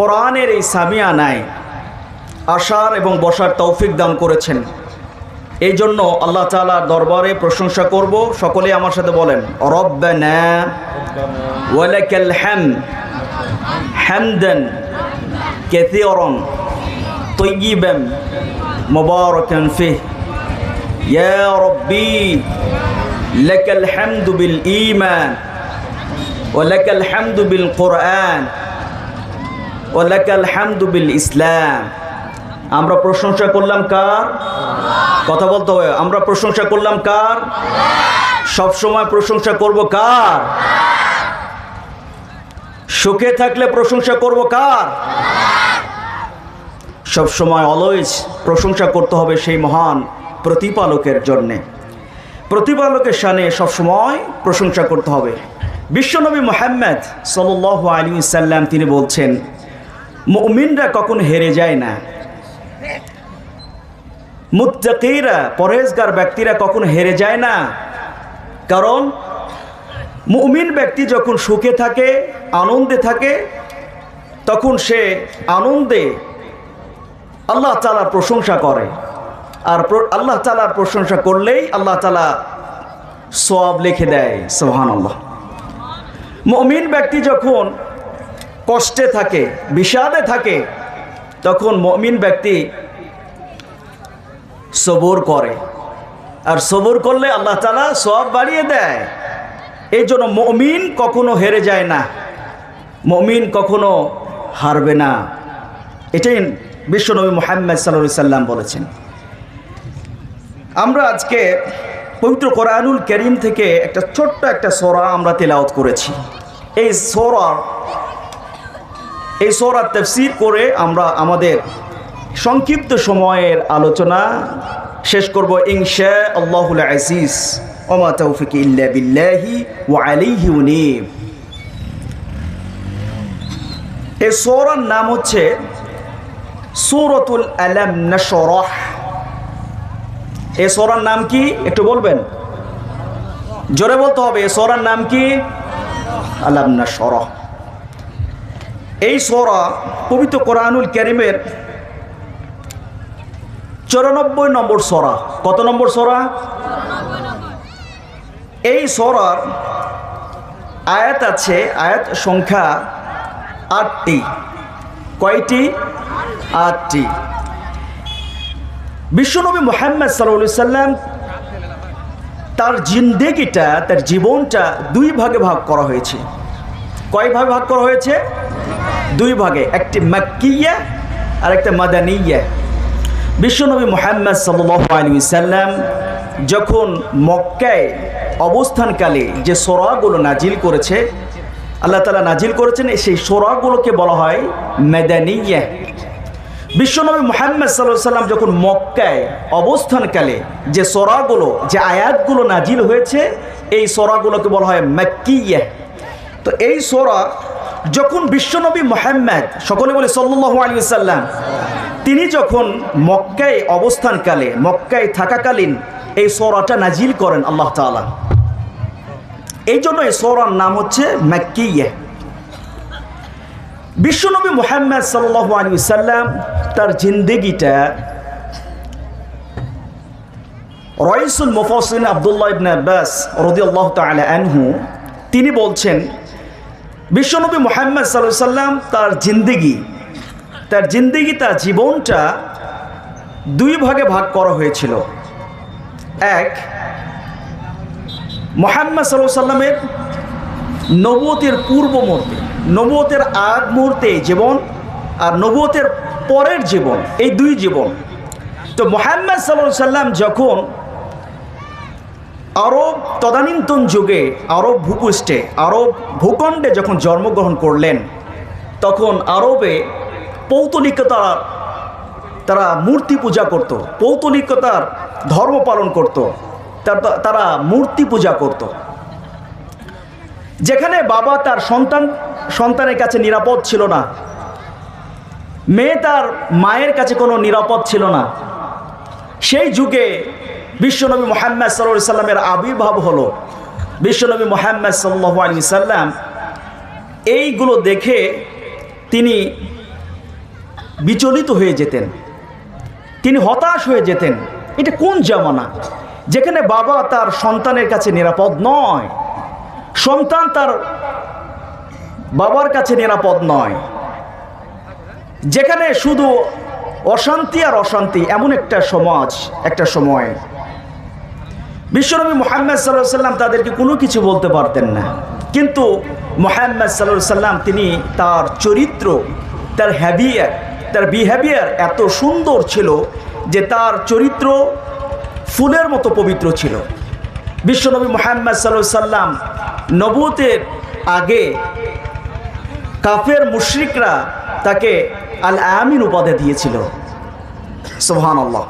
কোরআনের এই সামিয়ানায় আসার এবং বসার তৌফিক দান করেছেন। এই জন্য আল্লাহ তালার দরবারে প্রশংসা করব। সকলে আমার সাথে বলেন, রব্বানা ওয়ালাকাল হ্যাম হ্যামদেন কেতিয়রন তৈগিবেন মোবারকেন বিল বিল কোরআন। ওয়ালাকাল হামদু বিল ইসলাম। আমরা প্রশংসা করলাম কার? কথা বলতে হবে, আমরা প্রশংসা করলাম কার? সব সময় প্রশংসা করব কার? সুখে থাকলে প্রশংসা করব কার? সব সময় অলওয়েজ প্রশংসা করতে হবে সেই মহান প্রতিপালকের জন্যে। প্রতিপালকের সানে সবসময় প্রশংসা করতে হবে। বিশ্বনবী মোহাম্মদ সাল আলী সাল্লাম তিনি বলছেন মুমিনরা কখন হেরে যায় না। মুত্তাকিরা, পরহেজগার ব্যক্তিরা কখন হেরে যায় না। কারণ মুমিন ব্যক্তি যখন সুখে থাকে, আনন্দে থাকে, তখন সে আনন্দে আল্লাহ তালার প্রশংসা করে। আর আল্লাহ তালার প্রশংসা করলেই আল্লাহ তালা সব লিখে দেয় সোহান আল্লাহ মমিন ব্যক্তি যখন কষ্টে থাকে, বিষাদে থাকে, তখন মমিন ব্যক্তি সবর করে। আর সবর করলে আল্লাহ তালা সব বাড়িয়ে দেয়। এই জন্য মমিন কখনো হেরে যায় না। মমিন কখনো হারবে না। এটাই বিশ্বনবী মোহাম্মদ সাল্লা সাল্লাম বলেছেন। আমরা আজকে পবিত্র কোরআনুল করিম থেকে একটা ছোট্ট একটা সোরা আমরা তেলাওত করেছি। এই সোরা এই সোরা তফসির করে আমরা আমাদের সংক্ষিপ্ত সময়ের আলোচনা শেষ করব ইনশা আল্লাহুল আজিজ। ওমা তৌফিক ইল্লা বিল্লাহি ওয়া আলাইহি উনিব। এই সোরার নাম হচ্ছে সুরতুল আলাম নশরহ। এ সোরার নাম কি? একটু বলবেন? জোরে বলতে হবে এ সোরার নাম কি? আলাম নশরহ। এই সোরা পবিত্র কোরআনুল করিমের চৌরানব্বই নম্বর সোরা। কত নম্বর সোরা? এই সোরার আয়াত আছে, আয়াত সংখ্যা আটটি। কয়টি? আটটি। বিশ্বনবী মোহাম্মদ সাল্লা সাল্লাম তার জিন্দেগিটা, তার জীবনটা দুই ভাগে ভাগ করা হয়েছে। কয় ভাগে ভাগ করা হয়েছে? দুই ভাগে, একটি মাক্কিয়া আর একটা মাদানিয়া। বিশ্বনবী মোহাম্মদ সাল্লি সাল্লাম যখন মক্কায় অবস্থানকালে যে সোরাগুলো নাজিল করেছে, আল্লাহ তালা নাজিল করেছেন, সেই সোরাগুলোকে বলা হয় মেদানিয়া। বিশ্বনবী মোহাম্মদ সাল্লাহ সাল্লাম যখন মক্কায় অবস্থানকালে যে সোরাগুলো, যে আয়াতগুলো নাজিল হয়েছে, এই সোরাগুলোকে বলা হয় মাক্কিয়া। তো এই সোরা যখন বিশ্বনবী মোহাম্মদ, সকলে বলে সাল্লাহ আলী সাল্লাম তিনি যখন মক্কায় অবস্থানকালে, মক্কায় থাকাকালীন এই সোরাটা নাজিল করেন আল্লাহ তাআলা। এই জন্য এই সোরার নাম হচ্ছে মাক্কিয়া। বিশ্বনবী মোহাম্মদ সাল্লাহ আলী সাল্লাম তার জিন্দেগিটা রয়সুল মুফসিন আবদুল্লাহ ইবনে আব্বাস রদিয়াল্লাহ তাআলা আনহু, তিনি বলছেন বিশ্বনবী মোহাম্মদ সাল্লাহ সাল্লাম তার জিন্দেগি তার জিন্দেগি, তার জীবনটা দুই ভাগে ভাগ করা হয়েছিল। এক, মোহাম্মদ সাল্লাহ সাল্লামের নবতের পূর্ব মুহূর্তে নবতের আগ মুহূর্তে জীবন আর নবতের পরের জীবন, এই দুই জীবন। তো মোহাম্মদ সাল্লাহ সাল্লাম যখন আরব তদানীন্তন যুগে আরব ভূপৃষ্ঠে, আরব ভূখণ্ডে যখন জন্মগ্রহণ করলেন, তখন আরবে পৌতলিকতা তারা মূর্তি পূজা করত, পৌতলিকতার ধর্ম পালন করত তারা মূর্তি পূজা করত। যেখানে বাবা তার সন্তান, সন্তানের কাছে নিরাপদ ছিল না, মেয়ে তার মায়ের কাছে কোনো নিরাপদ ছিল না। সেই যুগে বিশ্বনবী মোহাম্মদ সাল্লা সাল্লামের আবির্ভাব হলো। বিশ্বনবী মোহাম্মদ সাল্লাহ আলী সাল্লাম এইগুলো দেখে তিনি বিচলিত হয়ে যেতেন। তিনি হতাশ হয়ে যেতেন। এটা কোন জামানা? যেখানে বাবা তার সন্তানের কাছে নিরাপদ নয়। সন্তান তার বাবার কাছে নিরাপদ নয়। যেখানে শুধু অশান্তি আর অশান্তি এমন একটা সমাজ, একটা সময়। বিশ্বনবী মোহাম্মদ সাল্লাহ সাল্লাম তাদেরকে কোনো কিছু বলতে পারতেন না। কিন্তু মোহাম্মদ সাল্লাহ সাল্লাম তিনি তার চরিত্র, তার হ্যাবিয়ার তার বিহেভিয়ার এত সুন্দর ছিল যে তার চরিত্র ফুলের মতো পবিত্র ছিল। বিশ্বনবী মোহাম্মদ সাল্লাহ সাল্লাম নবুতের আগে কাফের মুশরিকরা তাকে আল আমিন উপাধি দিয়েছিল। সোহান আল্লাহ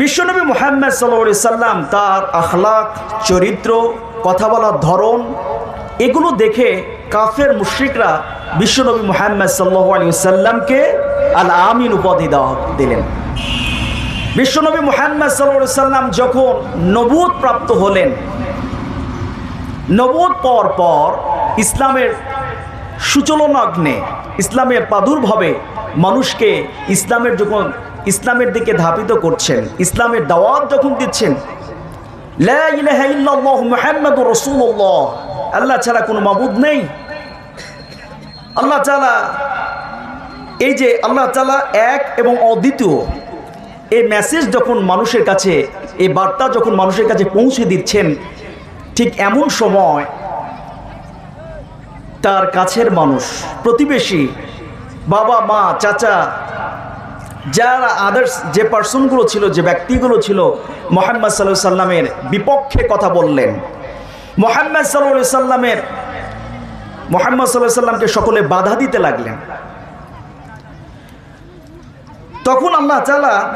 বিশ্বনবী মোহাম্মদ সাল্লা সাল্লাম তার আখলাক, চরিত্র, কথা বলার ধরন, এগুলো দেখে কাফের মুশ্রিকরা বিশ্বনবী মোহাম্মদ সাল্লাহ আলী সাল্লামকে আল আমিন উপাধি দেওয়া দিলেন। বিশ্বনবী মোহাম্মদ সাল্লা সাল্লাম যখন নবুদ প্রাপ্ত হলেন নবুদ পর পর ইসলামের সুচলনাগ্নে ইসলামের প্রাদুর্ভাবে মানুষকে ইসলামের যখন ইসলামের দিকে ধাপিত করছেন। ইসলামের দাওয়াত যখন দিচ্ছেন আল্লাহ ছাড়া কোনো মাবুদ নেই। আল্লাহ চালা এই যে আল্লাহ চালা এক এবং অদ্বিতীয়, এই মেসেজ যখন মানুষের কাছে, এই বার্তা যখন মানুষের কাছে পৌঁছে দিচ্ছেন, ঠিক এমন সময় তার কাছের মানুষ, প্রতিবেশী, বাবা, মা, চাচা যারা আদার্স যে পার্সনগুলো ছিল, যে ব্যক্তিগুলো ছিল, মোহাম্মদ সাল্লাহ সাল্লামের বিপক্ষে কথা বললেন। মোহাম্মদ সাল্লাহ সাল্লামের, মোহাম্মদ সাল্লাহ সাল্লামকে সকলে বাধা দিতে লাগলেন। তখন আল্লাহ তালা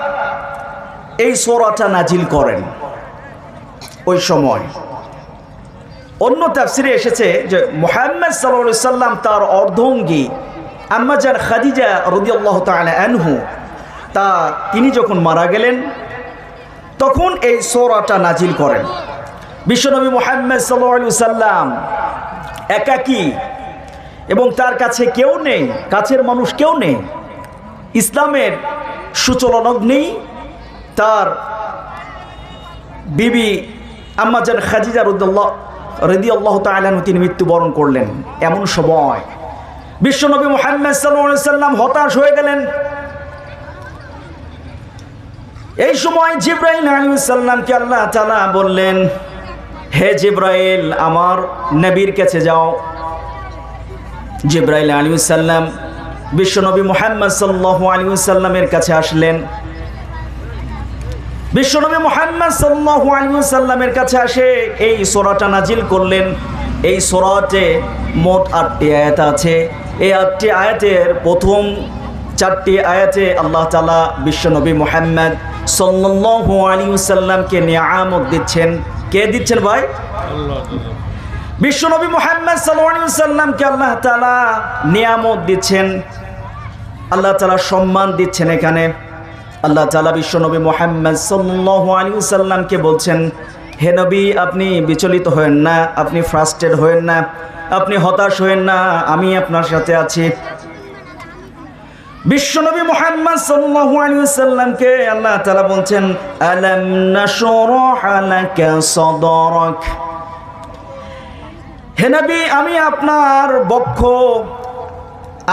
এই সোরাটা নাজিল করেন ওই সময়। অন্য তাফসিরে এসেছে যে মোহাম্মদ সাল্লাহ সাল্লাম তার অর্ধঙ্গী আম্মাজান খাদিজা রদিয়াল্লাহ তালা আনহু তা তিনি যখন মারা গেলেন, তখন এই সোরাটা নাজিল করেন। বিশ্বনবী মোহাম্মদ সাল্লাহ সাল্লাম একাকী এবং তার কাছে কেউ নেই, কাছের মানুষ কেউ নেই। ইসলামের সুচলনগ্নেই তার বিবি আম্মাজান খাজিজা রুদ্দাল্লাহ রদি আল্লাহ তালানু তিনি মৃত্যুবরণ করলেন। এমন সময় বিশ্বনবী মোহাম্মদ সাল্লাম হতাশ হয়ে গেলেন। এই সময় জিব্রাইল আলী সাল্লামকে আল্লাহ তালা বললেন, হে জিব্রাইল, আমার নবীর কাছে যাও। জিব্রাইল আলী সাল্লাম বিশ্বনবী মোহাম্মদ সাল্লাহ আলী সাল্লামের কাছে আসলেন। বিশ্বনবী মোহাম্মদ সাল্লাহ আলী সাল্লামের কাছে আসে, এই সোরাটা নাজিল করলেন। এই সোরাতে মোট আটটি আয়াত আছে। এই আটটি আয়াতের প্রথম চারটি আয়াতে আল্লাহ তালা বিশ্বনবী মোহাম্মদ সাল্লাহ আলী সাল্লামকে নিয়ামত দিচ্ছেন। কে দিচ্ছেন ভাই? বিশ্বনবী মোহাম্মদ সাল্লামকে আল্লাহ তালা নিয়ামত দিচ্ছেন। আল্লাহ তালা সম্মান দিচ্ছেন এখানে। আল্লাহ তালা বিশ্বনবী মোহাম্মদ সাল্লাহ আলী সাল্লামকে বলছেন, হে নবী, আপনি বিচলিত হয়েন না, আপনি ফ্রাস্টেড হয়েন না, আপনি হতাশ হয়েন না, আমি আপনার সাথে আছি। বিশ্বনবী মোহাম্মদ সাল্লাল্লাহু আলাইহি সাল্লামকে আল্লাহ তাআলা বলছেন, আলাম নাশরাহ লাকা সাদরাক? হে নবী, আমি আপনার বক্ষ,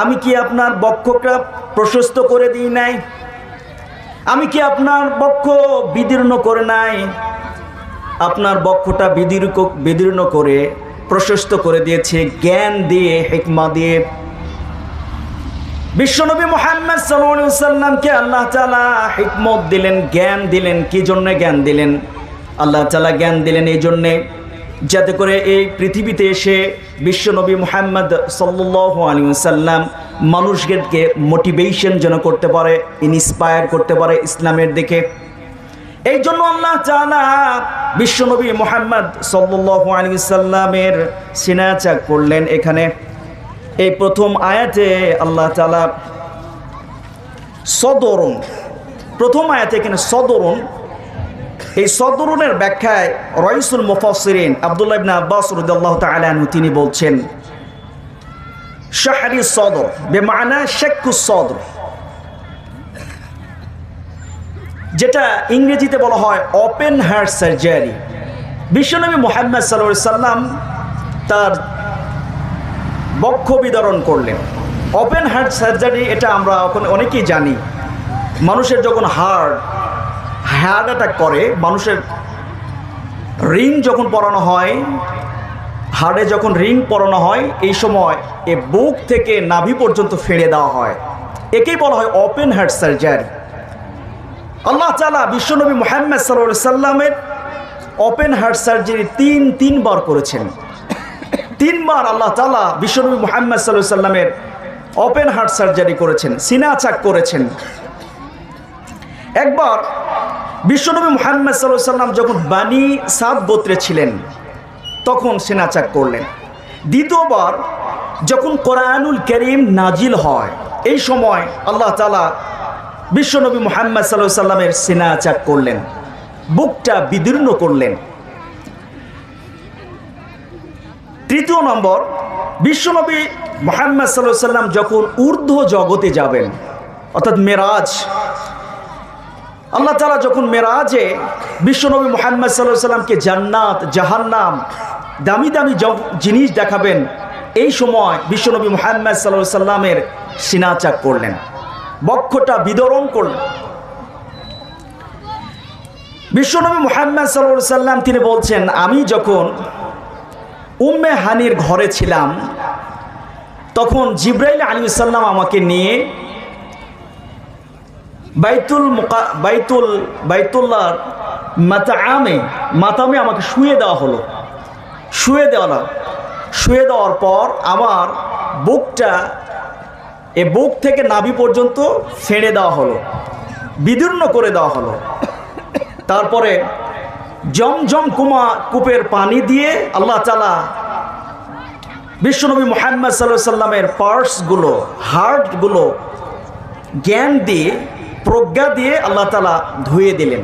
আমি কি আপনার বক্ষটা প্রশস্ত করে দিই নাই? আমি কি আপনার বক্ষ বিদীর্ণ করে নাই? আপনার বক্ষটা বিদীর্ণ বিদীর্ণ করে, প্রশস্ত করে দিয়েছে, জ্ঞান দিয়ে, হেকমা দিয়ে। বিশ্বনবী মোহাম্মদ সাল্লামকে আল্লাহ তালা হিকমত দিলেন, জ্ঞান দিলেন। কি জন্য জ্ঞান দিলেন? আল্লাহ তালা জ্ঞান দিলেন এই জন্যে যাতে করে এই পৃথিবীতে এসে বিশ্বনবী মোহাম্মদ সাল্লাহ আলী সাল্লাম মানুষকে মোটিভেশন যেন করতে পারে ইনস্পায়ার করতে পারে ইসলামের দিকে। এই জন্য আল্লাহ তালা বিশ্বনবী মোহাম্মদ সাল্লাহ আলী সাল্লামের সিনাচাক করলেন এখানে। এই প্রথম আয়াতে আল্লাহ তালা সদরুন, প্রথম আয়াতে এখানে সদরুন, এই সদরুনের ব্যাখ্যায় রইসুল মুফাসসিরিন আব্দুল্লাহ ইবনে আব্বাস রাদিয়াল্লাহু তাআলা আনহু তিনি বলছেন, শাহরি সদর, বেমানা শেখু সদর। যেটা ইংরেজিতে বলা হয় ওপেন হার্ট সার্জারি বিশ্বনবী মোহাম্মদ সাল্লাম তার বক্ষ বিতরণ করলেন। ওপেন হার্ট সার্জারি এটা আমরা অনেকেই জানি। মানুষের যখন হার্ট হার্ট অ্যাটাক করে, মানুষের রিং যখন পরানো হয় হাড়ে যখন রিং পরানো হয়, এই সময় এ বুক থেকে নাভি পর্যন্ত ফেড়ে দেওয়া হয়। একেই বলা হয় ওপেন হার্ট সার্জারি আল্লাহ তালা বিশ্বনবী মোহাম্মদ সাল্লাহ সাল্লামের ওপেন হার্ট সার্জারি তিন, তিনবার করেছেন। তিনবার আল্লাহ তালা বিশ্বনবী মোহাম্মদ সাল্লাহ সাল্লামের ওপেন হার্ট সার্জারি করেছেন, সিনা চাক করেছেন। একবার বিশ্বনবী মোহাম্মদ সাল্লাহ সাল্লাম যখন বানি সাদ গোত্রে ছিলেন, তখন সিনা চাক করলেন। দ্বিতীয়বার যখন কোরআনুল করিম নাজিল হয়, এই সময় আল্লাহ তালা বিশ্বনবী মোহাম্মদ সাল্লাহ সাল্লামের সিনা চাক করলেন, বুকটা বিদীর্ণ করলেন। তৃতীয় নম্বর, বিশ্বনবী মোহাম্মদ সাল্লাহ সাল্লাম যখন ঊর্ধ্ব জগতে যাবেন, অর্থাৎ মেরাজ, আল্লাহ তালা যখন মেরাজে বিশ্বনবী মোহাম্মদ সাল্লাহ সাল্লামকে জান্নাত, জাহান্নাম, দামি দামি জিনিস দেখাবেন, এই সময় বিশ্বনবী মোহাম্মদ সাল্লাহ সাল্লামের সিনাচাক করলেন, বক্ষটা বিদরণ করলেন। বিশ্বনবী মোহাম্মদ সাল্লাহ সাল্লাম তিনি বলছেন, আমি যখন উম্মে হানির ঘরে ছিলাম, তখন জিব্রাইল আলী সাল্লাম আমাকে নিয়ে বাইতুল বাইতুল বাইতুল্লাহর মাতামে মাতামে আমাকে শুয়ে দেওয়া হলো। শুয়ে দেওয়া শুয়ে দেওয়ার পর আমার বুকটা, এ বুক থেকে নাভি পর্যন্ত ফেড়ে দেওয়া হলো, বিদীর্ণ করে দেওয়া হলো। তারপরে জমজম কুমা কূপের পানি দিয়ে আল্লাহ তালা বিশ্বনবী মোহাম্মদ সাল্লাহ সাল্লামের পার্টসগুলো হার্টগুলো জ্ঞান দিয়ে, প্রজ্ঞা দিয়ে আল্লাহ তালা ধুয়ে দিলেন।